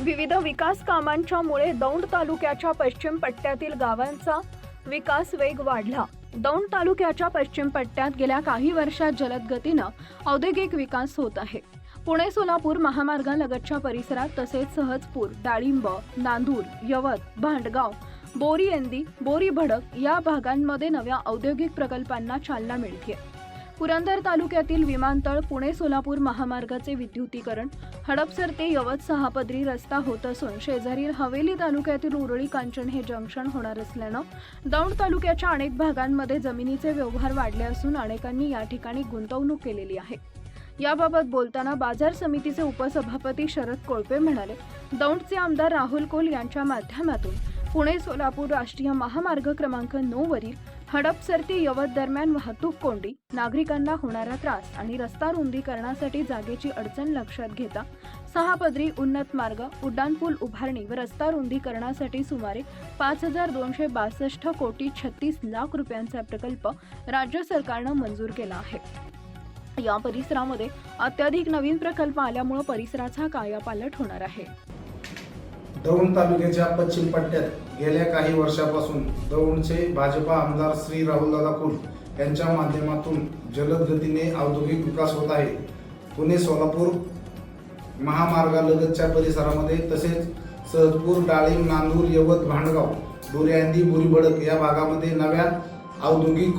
विविध विकास कामांच्या मुळे दौंड तालुक्याच्या पश्चिम पट्ट्यातील गावांचा विकास वेग वाढला. दौंड तालुक्याच्या पश्चिम पट्ट्यात गेल्या काही वर्षात जलद गतीनं औद्योगिक विकास होत आहे. पुणे सोलापूर महामार्गालगतच्या परिसरात तसेच सहजपूर डाळिंब नांदूर यवत भांडगाव बोरीएंदी बोरी भडक या भागांमध्ये नव्या औद्योगिक प्रकल्पांना चालना मिळते पुरंदर तालुक्यातील विमानतळ पुणे सोलापूर महामार्गाचे विद्युतीकरण हडपसर ते यवत सहापदरी रस्ता होत असून शेजारील हवेली तालुक्यातील उरळी कांचन हे जंक्शन होणार असल्यानं दौंड तालुक्याच्या अनेक भागांमध्ये जमिनीचे व्यवहार वाढले असून अनेकांनी या ठिकाणी गुंतवणूक केलेली आहे. याबाबत बोलताना बाजार समितीचे उपसभापती शरद कोळपे म्हणाले दौंडचे आमदार राहुल कोल यांच्या माध्यमातून पुणे सोलापूर राष्ट्रीय महामार्ग क्रमांक नऊ वरील हडपसर ते यवत दरम्यान वाहतूक कोंडी नागरिकांना होणारा त्रास आणि रस्ता रुंदीकरणासाठी जागेची अडचण लक्षात घेता सहा पदरी उन्नत मार्ग उड्डाणपूल उभारणी व रस्ता रुंदीकरणासाठी सुमारे पाच हजार दोनशे बासष्ट कोटी छत्तीस लाख रुपयांचा प्रकल्प राज्य सरकारनं मंजूर केला आहे. या परिसरामध्ये अत्याधिक नवीन प्रकल्प आल्यामुळे परिसराचा कायापालट होणार आहे. दौंड तालुक्याच्या पश्चिम पट्ट्यात गेल्या काही वर्षापासून दौंडचे भाजपा आमदार श्री राहुलदादा कुल यांच्या माध्यमातून जलद गतीने औद्योगिक विकास होत आहे. पुणे सोलापूर महामार्गालगतच्या परिसरामध्ये तसेच सहजपूर डाळिंब नांदूर यवत भांडगाव बोऱ्यांदी बुरीबडक या भागामध्ये नव्या औद्योगिक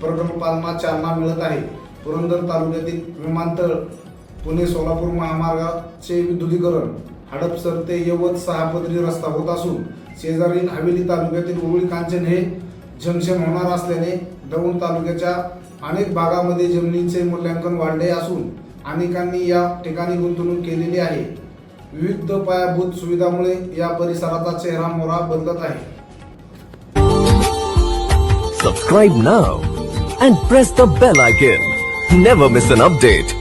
प्रकल्पांना चालना मिळत आहे. पुरंदर तालुक्यातील विमानतळ पुणे सोलापूर महामार्गाचे विद्युतीकरण हडपसर ते यवत सहापदरी रस्ता होत असून शेजारील हवेली तालुक्यातील उरुळी कांचन हे जंक्शन होणार असल्याने दौंड तालुक्याच्या अनेक भागामध्ये जमिनीचे मूल्यांकन वाढले असून अनेकांनी या ठिकाणी गुंतवणूक केलेली आहे विविध पायाभूत सुविधामुळे या परिसराचा चेहरा मोहरा बदलत आहे Subscribe now and press the bell icon. Never miss an update.